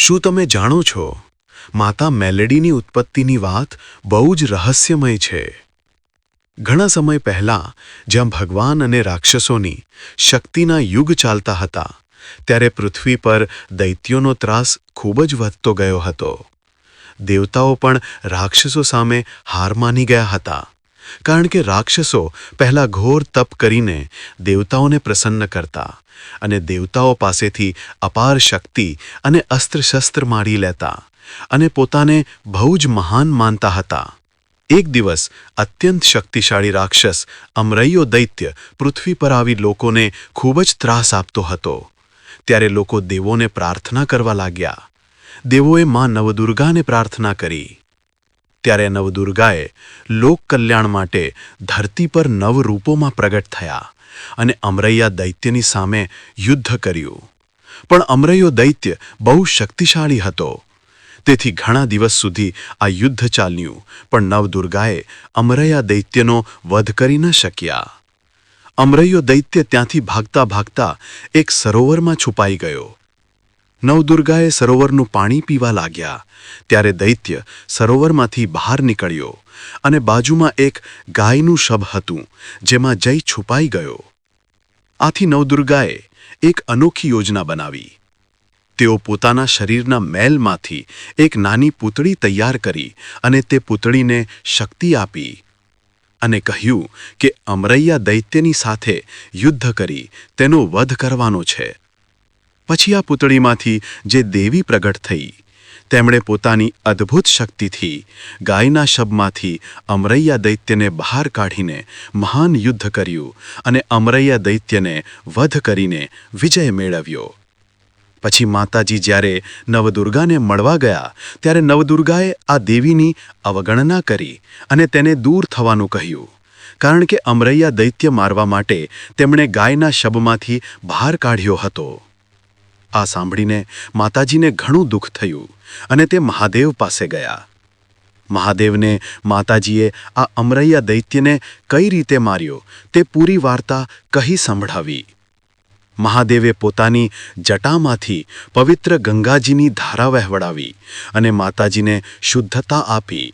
શું તમે જાણો છો? માતા મેલેડીની ઉત્પત્તિની વાત બહુ જ રહસ્યમય છે. ઘણા સમય પહેલાં, જ્યાં ભગવાન અને રાક્ષસોની શક્તિના યુગ ચાલતા હતા, ત્યારે પૃથ્વી પર દૈત્યોનો ત્રાસ ખૂબ જ વધતો ગયો હતો. દેવતાઓ પણ રાક્ષસો સામે હાર માની ગયા હતા. કારણ કે રાક્ષસો પહેલા ઘોર તપ કરીને દેવતાઓને પ્રસન્ન કરતા અને દેવતાઓ પાસેથી અપાર શક્તિ અને અસ્ત્રશસ્ત્ર મારી લેતા અને પોતાને બહુ જ મહાન માનતા હતા. એક દિવસ અત્યંત શક્તિશાળી રાક્ષસ અમરૈયો દૈત્ય પૃથ્વી પર આવી લોકોને ખૂબ જ ત્રાસ આપતો હતો. ત્યારે લોકો દેવોને પ્રાર્થના કરવા લાગ્યા. દેવોએ માં નવદુર્ગાને પ્રાર્થના કરી. ત્યારે નવદુર્ગાએ લોક કલ્યાણ માટે ધરતી પર નવ રૂપોમાં પ્રગટ થયા અને અમરૈયા દૈત્યની સામે યુદ્ધ કર્યું. પણ અમરૈયો દૈત્ય બહુ શક્તિશાળી હતો. તેથી ઘણા દિવસ સુધી આ યુદ્ધ ચાલ્યું, પણ નવદુર્ગાએ અમરૈયા દૈત્યનો વધ કરી ન શક્યા. અમરૈયો દૈત્ય ત્યાંથી ભાગતા ભાગતા એક સરોવરમાં છુપાઈ ગયો. નવદુર્ગાએ સરોવરનું પાણી પીવા લાગ્યા. ત્યારે દૈત્ય સરોવરમાંથી બહાર નીકળ્યો અને બાજુમાં એક ગાયનું શબ હતું, જેમાં જય છુપાઈ ગયો. આથી નવદુર્ગાએ એક અનોખી યોજના બનાવી. તેઓ પોતાના શરીરના મેલમાંથી એક નાની પૂતળી તૈયાર કરી અને તે પૂતળીને શક્તિ આપી અને કહ્યું કે અમરૈયા દૈત્યની સાથે યુદ્ધ કરી, તેનો વધ કરવાનો છે. પછી આ પૂતળીમાંથી જે દેવી પ્રગટ થઈ, તેમણે પોતાની અદ્ભુત શક્તિથી ગાયના શબમાંથી અમરૈયા દૈત્યને બહાર કાઢીને મહાન યુદ્ધ કર્યું અને અમરૈયા દૈત્યને વધ કરીને વિજય મેળવ્યો. પછી માતાજી જ્યારે નવદુર્ગાને મળવા ગયા, ત્યારે નવદુર્ગાએ આ દેવીની અવગણના કરી અને તેને દૂર થવાનું કહ્યું, કારણ કે અમરૈયા દૈત્ય મારવા માટે તેમણે ગાયના શબમાંથી બહાર કાઢ્યો હતો. આ સાંભળીને માતાજીને ઘણું દુઃખ થયું અને તે મહાદેવ પાસે ગયા. મહાદેવને માતાજીએ આ અમરૈયા દૈત્યને કઈ રીતે માર્યો તે પૂરી વાર્તા કહી સંભળાવી. મહાદેવે પોતાની જટામાંથી પવિત્ર ગંગાજીની ધારા વહેવડાવી અને માતાજીને શુદ્ધતા આપી.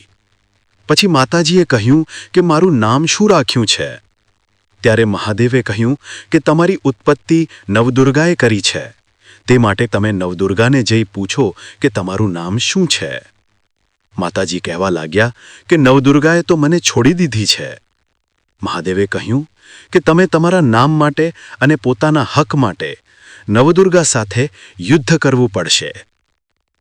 પછી માતાજીએ કહ્યું કે મારું નામ શું રાખ્યું છે? ત્યારે મહાદેવે કહ્યું કે તમારી ઉત્પત્તિ નવદુર્ગાએ કરી છે. તે માટે તમે નવદુર્ગાને જઈ પૂછો કે તમારું નામ શું છે. માતાજી કહેવા લાગ્યા કે નવદુર્ગાએ તો મને છોડી દીધી છે. મહાદેવે કહ્યું કે તમે તમારા નામ માટે અને પોતાના હક માટે નવદુર્ગા સાથે યુદ્ધ કરવું પડશે.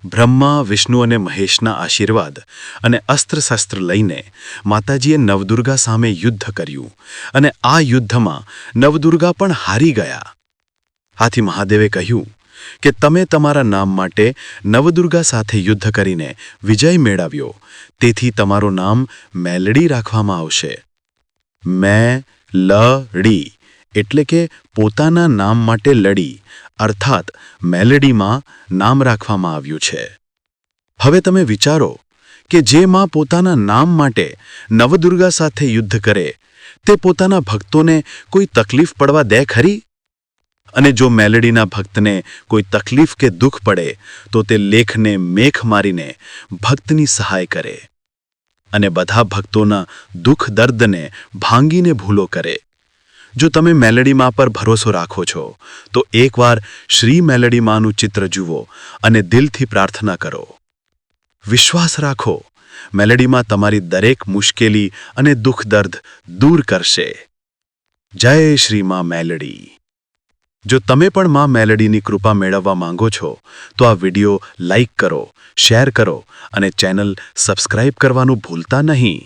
બ્રહ્મા, વિષ્ણુ અને મહેશના આશીર્વાદ અને અસ્ત્ર-શસ્ત્ર લઈને માતાજીએ નવદુર્ગા સામે યુદ્ધ કર્યું અને આ યુદ્ધમાં નવદુર્ગા પણ હારી ગયા. આથી મહાદેવે કહ્યું કે તમે તમારા નામ માટે નવદુર્ગા સાથે યુદ્ધ કરીને વિજય મેળવ્યો. તેથી તમારું નામ મેલડી રાખવામાં આવશે. મે લડી એટલે કે પોતાના નામ માટે લડી, અર્થાત મેલડીમાં નામ રાખવામાં આવ્યું છે. હવે તમે વિચારો કે જે માં પોતાના નામ માટે નવદુર્ગા સાથે યુદ્ધ કરે, તે પોતાના ભક્તોને કોઈ તકલીફ પડવા દે ખરી? અને જો મેલડીના ભક્તને કોઈ તકલીફ કે દુઃખ પડે, તો તે લેખને મેખ મારીને ભક્તની સહાય કરે અને બધા ભક્તોના દુઃખ દર્દને ભાંગીને ભૂલો કરે. જો તમે મેલડીમાં પર ભરોસો રાખો છો, તો એકવાર શ્રી મેલડીમાંનું ચિત્ર જુઓ અને દિલથી પ્રાર્થના કરો. વિશ્વાસ રાખો મેલડીમાં તમારી દરેક મુશ્કેલી અને દુઃખ દર્દ દૂર કરશે. જય શ્રી માં મેલડી. જો તમે પણ માં મેલેડીની કૃપા મેળવવા માંગો છો, તો આ વિડિયો લાઈક કરો, શેર કરો અને ચેનલ સબસ્ક્રાઇબ કરવાનું ભૂલતા નહીં.